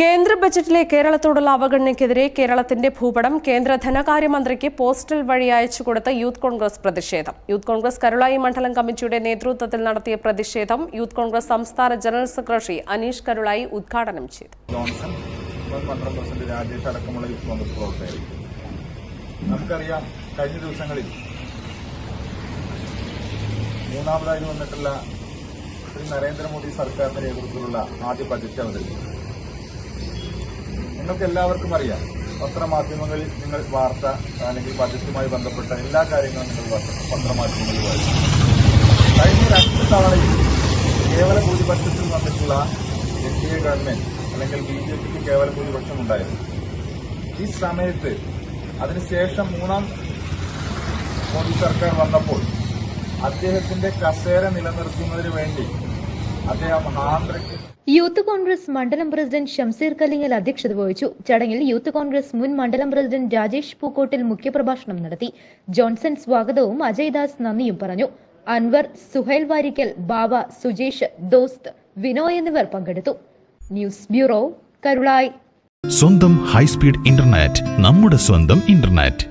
കേന്ദ്ര ബജറ്റിലെ കേരളത്തോടുള്ള അവഗണനയ്ക്കെതിരെ കേരളത്തിന്റെ ഭൂപടം കേന്ദ്ര ധനകാര്യമന്ത്രിക്ക് പോസ്റ്റൽ വഴി അയച്ചു കൊടുത്ത യൂത്ത് കോൺഗ്രസ് പ്രതിഷേധം. യൂത്ത് കോൺഗ്രസ് കരുളായി മണ്ഡലം കമ്മിറ്റിയുടെ നേതൃത്വത്തിൽ നടത്തിയ പ്രതിഷേധം യൂത്ത് കോൺഗ്രസ് സംസ്ഥാന ജനറൽ സെക്രട്ടറി അനീഷ് കരുളായി ഉദ്ഘാടനം ചെയ്തു. നമുക്കറിയാം കഴിഞ്ഞ ദിവസങ്ങളിൽ മൂന്നാമതായി വന്നിട്ടുള്ള ശ്രീ നരേന്ദ്രമോദി സർക്കാരിന്റെ നേതൃത്വത്തിലുള്ള ആദ്യ ബജറ്റ് അവതരിപ്പിച്ചു. നിങ്ങൾക്ക് എല്ലാവർക്കും അറിയാം. പത്രമാധ്യമങ്ങളിൽ നിങ്ങൾ വാർത്ത അല്ലെങ്കിൽ ബജറ്റുമായി ബന്ധപ്പെട്ട എല്ലാ കാര്യങ്ങളും നിങ്ങൾ പത്രമാധ്യമങ്ങളിൽ വായിക്കും. കഴിഞ്ഞ രണ്ട് തവണയും കേവല ഭൂരിപക്ഷത്തിൽ വന്നിട്ടുള്ള എൻ ഡി എ ഗവൺമെന്റ് അല്ലെങ്കിൽ ബി ജെ പിക്ക് കേവല ഭൂരിപക്ഷം ഉണ്ടായിരുന്നു. ഈ സമയത്ത് അതിനുശേഷം മൂന്നാം മോദി സർക്കാർ വന്നപ്പോൾ അദ്ദേഹത്തിന്റെ കസേര നിലനിർത്തുന്നതിന് വേണ്ടി അദ്ദേഹം ഹാന്ദ്രയ്ക്ക് യൂത്ത് കോൺഗ്രസ് മണ്ഡലം പ്രസിഡന്റ് ഷംസീർ കലിങ്ങൽ അധ്യക്ഷത വഹിച്ചു. ചടങ്ങിൽ യൂത്ത് കോൺഗ്രസ് മുൻ മണ്ഡലം പ്രസിഡന്റ് രാജേഷ് പൂക്കോട്ടിൽ മുഖ്യപ്രഭാഷണം നടത്തി. ജോൺസൺ സ്വാഗതവും അജയ്ദാസ് നന്ദിയും പറഞ്ഞു. അൻവർ സുഹൈൽ വാരിക്കൽ ബാബ സുജേഷ് ദോസ്ത് വിനോയ് എന്നിവർ പങ്കെടുത്തു. News bureau Karulai. സ്വന്തം ഹൈസ്പീഡ് ഇന്റർനെറ്റ് നമ്മുടെ സ്വന്തം ഇന്റർനെറ്റ്.